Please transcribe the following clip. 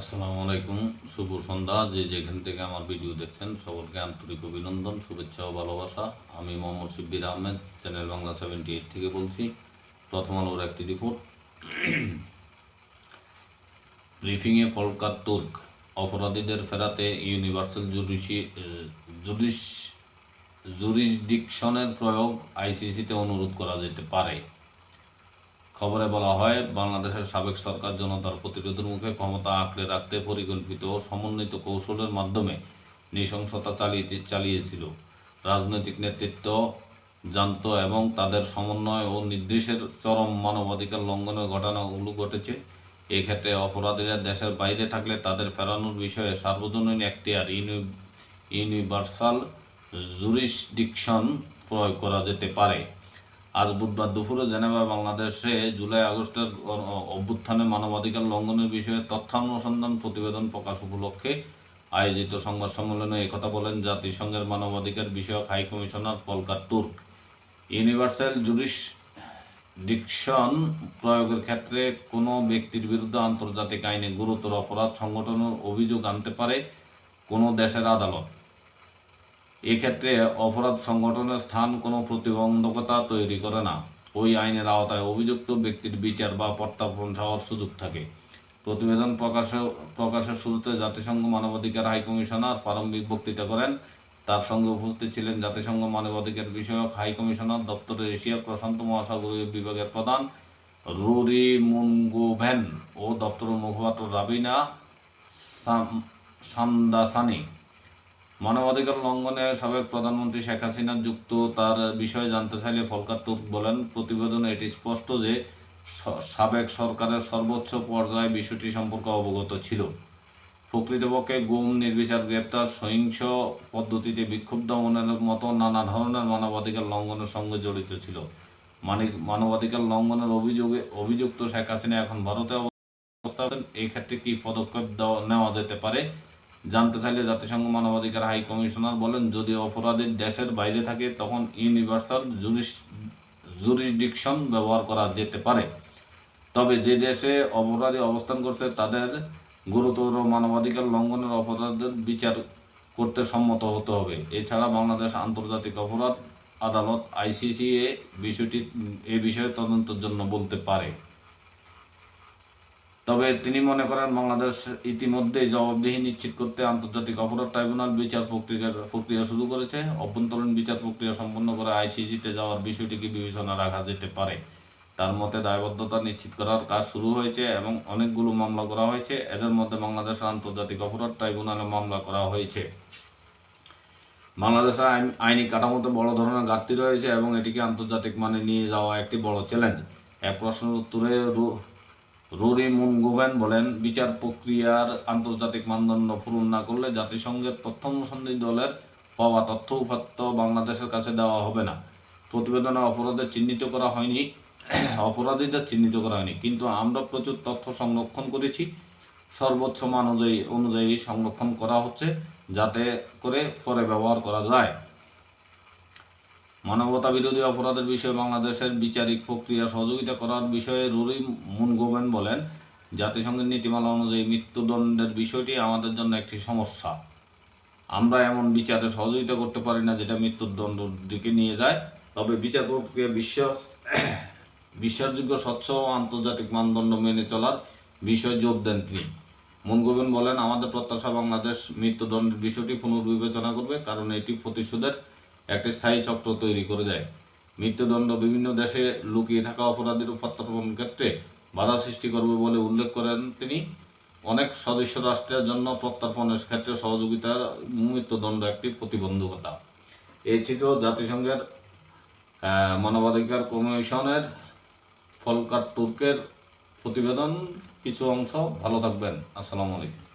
আসসালামু আলাইকুম, শুভ সন্ধ্যা। যে যেখান থেকে আমার ভিডিও দেখছেন, সকলকে আন্তরিক অভিনন্দন, শুভেচ্ছা ও ভালোবাসা। আমি Mohammad Shibbir Ahmed, channel Bangla seventy eight থেকে বলছি, প্রথম আলোর একটি রিপোর্ট ব্রিফিংয়ে ফলকার তুর্ক, অপরাধীদের ফেরাতে ইউনিভার্সাল জুডিশি জুডিশ, জুরিসডিকশনের প্রয়োগ আইসিসিতে অনুরোধ করা যেতে পারে। খবরে বলা হয়, বাংলাদেশের সাবেক সরকার জনতার প্রতিরোধের মুখে ক্ষমতা আঁকড়ে রাখতে পরিকল্পিত ও সমন্বিত কৌশলের মাধ্যমে নৃশংসতা চালিয়ে চালিয়েছিল। রাজনৈতিক নেতৃত্ব জানত এবং তাদের সমন্বয় ও নির্দেশের চরম মানবাধিকার লঙ্ঘনের ঘটনাগুলো ঘটেছে। এক্ষেত্রে অপরাধীরা দেশের বাইরে থাকলে তাদের ফেরানোর বিষয়ে সার্বজনীন এখতিয়ার, ইউনি ইউনিভার্সাল জুরিসডিকশন প্রয়োগ করা যেতে পারে। আজ বুধবার দুপুরে জেনেভা, বাংলাদেশে জুলাই, আগস্টের অভ্যুত্থানে মানবাধিকার লঙ্ঘনের বিষয়ে তথ্যানুসন্ধান প্রতিবেদন প্রকাশ উপলক্ষে আয়োজিত সংবাদ সম্মেলনে একথা বলেন জাতিসংঘের মানবাধিকার বিষয়ক high commissioner Volker Turk. Universal jurisdiction প্রয়োগের ক্ষেত্রে কোনো ব্যক্তির বিরুদ্ধে আন্তর্জাতিক আইনে গুরুতর অপরাধ সংগঠনের অভিযোগ আনতে পারে কোনো দেশের আদালত। এক্ষেত্রে অপরাধ সংগঠনের স্থান কোনো প্রতিবন্ধকতা তৈরি করে না। ওই আইনের আওতায় অভিযুক্ত ব্যক্তির বিচার বা প্রত্যাপন হওয়ার সুযোগ থাকে। প্রতিবেদন প্রকাশে, প্রকাশের শুরুতে জাতিসংঘ মানবাধিকার হাই কমিশনার প্রারম্ভিক বক্তৃতা করেন। তার সঙ্গে উপস্থিত ছিলেন জাতিসংঘ মানবাধিকার বিষয়ক হাই কমিশনার দপ্তরের এশিয়া প্রশান্ত মহাসাগরীয় বিভাগের প্রধান রুরি মুনগুভেন ও দপ্তরের মুখপাত্র রাবিনা সামদাসানি। মানবাধিকার লঙ্ঘনে সাবেক প্রধানমন্ত্রী শেখ হাসিনা যুক্ত তার বিষয়ে জানতে চাইলে ফলকার তুর্ক বলেন, প্রতিবেদনে এটি স্পষ্ট যে সাবেক সরকারের সর্বোচ্চ পর্যায়ে বিষয়টি সম্পর্কে অবগত ছিল। প্রকৃতপক্ষে গুম, নির্বিচার, গ্রেপ্তার, সহিংস পদ্ধতিতে বিক্ষুব্ধ দমনের মতো নানা ধরনের মানবাধিকার লঙ্ঘনের সঙ্গে জড়িত ছিল। মানিক মানবাধিকার লঙ্ঘনের অভিযোগে অভিযুক্ত শেখ হাসিনা এখন ভারতে অবস্থা এই ক্ষেত্রে কি পদক্ষেপ নেওয়া যেতে পারে? জানতে চাইলে জাতিসংঘ মানবাধিকার হাই কমিশনার বলেন, যদি অপরাধী দেশের বাইরে থাকে, তখন ইউনিভার্সাল জুরিস জুরিসডিকশন ব্যবহার করা যেতে পারে। তবে যে দেশে অপরাধী অবস্থান করছে, তাদের গুরুতর মানবাধিকার লঙ্ঘনের অপরাধের বিচার করতে সম্মত হতে হবে। এছাড়া বাংলাদেশ আন্তর্জাতিক অপরাধ আদালত আইসিসি এ বিষয়টি এ বিষয়ে তদন্তের জন্য বলতে পারে। তবে তিনি মনে করেন বাংলাদেশ ইতিমধ্যেই জবাবদিহি নিশ্চিত করতে আন্তর্জাতিক অপরাধ ট্রাইব্যুনাল বিচার প্রক্রিয়ার প্রক্রিয়া শুরু করেছে। অভ্যন্তরীণ বিচার প্রক্রিয়া সম্পন্ন করে আইসিসিতে যাওয়ার বিষয়টিকে বিবেচনা রাখা যেতে পারে। তার মতে দায়বদ্ধতা নিশ্চিত করার কাজ শুরু হয়েছে এবং অনেকগুলো মামলা করা হয়েছে। এদের মধ্যে বাংলাদেশের আন্তর্জাতিক অপরাধ ট্রাইব্যুনালে মামলা করা হয়েছে। বাংলাদেশের আইন, আইনি কাঠামোতে বড় ধরনের ঘাটতি রয়েছে এবং এটিকে আন্তর্জাতিক মানে নিয়ে যাওয়া একটি বড় চ্যালেঞ্জ এক প্রশ্নের উত্তরে রুরি মুনগুভেন বলেন, বিচার প্রক্রিয়ার আন্তর্জাতিক মানদণ্ড পূরণ না করলে জাতিসংঘের তথ্য অনুসন্ধানী দলের পাওয়া তথ্য উপাত্ত বাংলাদেশের কাছে দেওয়া হবে না। প্রতিবেদনে অপরাধের চিহ্নিত করা হয়নি, অপরাধীদের চিহ্নিত করা হয়নি, কিন্তু আমরা প্রচুর তথ্য সংরক্ষণ করেছি। সর্বোচ্চ মান অনুযায়ী অনুযায়ী সংরক্ষণ করা হচ্ছে যাতে করে পরে ব্যবহার করা যায়। মানবতা বিরোধী অপরাধের বিষয়ে বাংলাদেশের বিচারিক প্রক্রিয়া সহযোগিতা করার বিষয়ে রুরি মুনগোবেন বলেন, জাতিসংঘের নীতিমালা অনুযায়ী মৃত্যুদণ্ডের বিষয়টি আমাদের জন্য একটি সমস্যা। আমরা এমন বিচারে সহযোগিতা করতে পারি না যেটা মৃত্যুদণ্ডের দিকে নিয়ে যায়। তবে বিচার প্রক্রিয়া বিশ্বাস, বিশ্বাসযোগ্য, স্বচ্ছ ও আন্তর্জাতিক মানদণ্ড মেনে চলার বিষয়ে জোর দেন তিনি। মুনগোবিন বলেন, আমাদের প্রত্যাশা বাংলাদেশ মৃত্যুদণ্ডের বিষয়টি পুনর্বিবেচনা করবে, কারণ এটি প্রতিশোধের একটি স্থায়ী চক্র তৈরি করে দেয়। মৃত্যুদণ্ড বিভিন্ন দেশে লুকিয়ে থাকা অপরাধীর প্রত্যর্পণ ক্ষেত্রে বাধা সৃষ্টি করবে বলে উল্লেখ করেন তিনি। অনেক সদস্য রাষ্ট্রের জন্য প্রত্যর্পণের ক্ষেত্রে সহযোগিতার মৃত্যুদণ্ড একটি প্রতিবন্ধকতা। এই ছিল জাতিসংঘের মানবাধিকার কমিশনের ফলকার তুর্কের প্রতিবেদন। কিছু অংশ ভালো থাকবেন। আসসালামু আলাইকুম।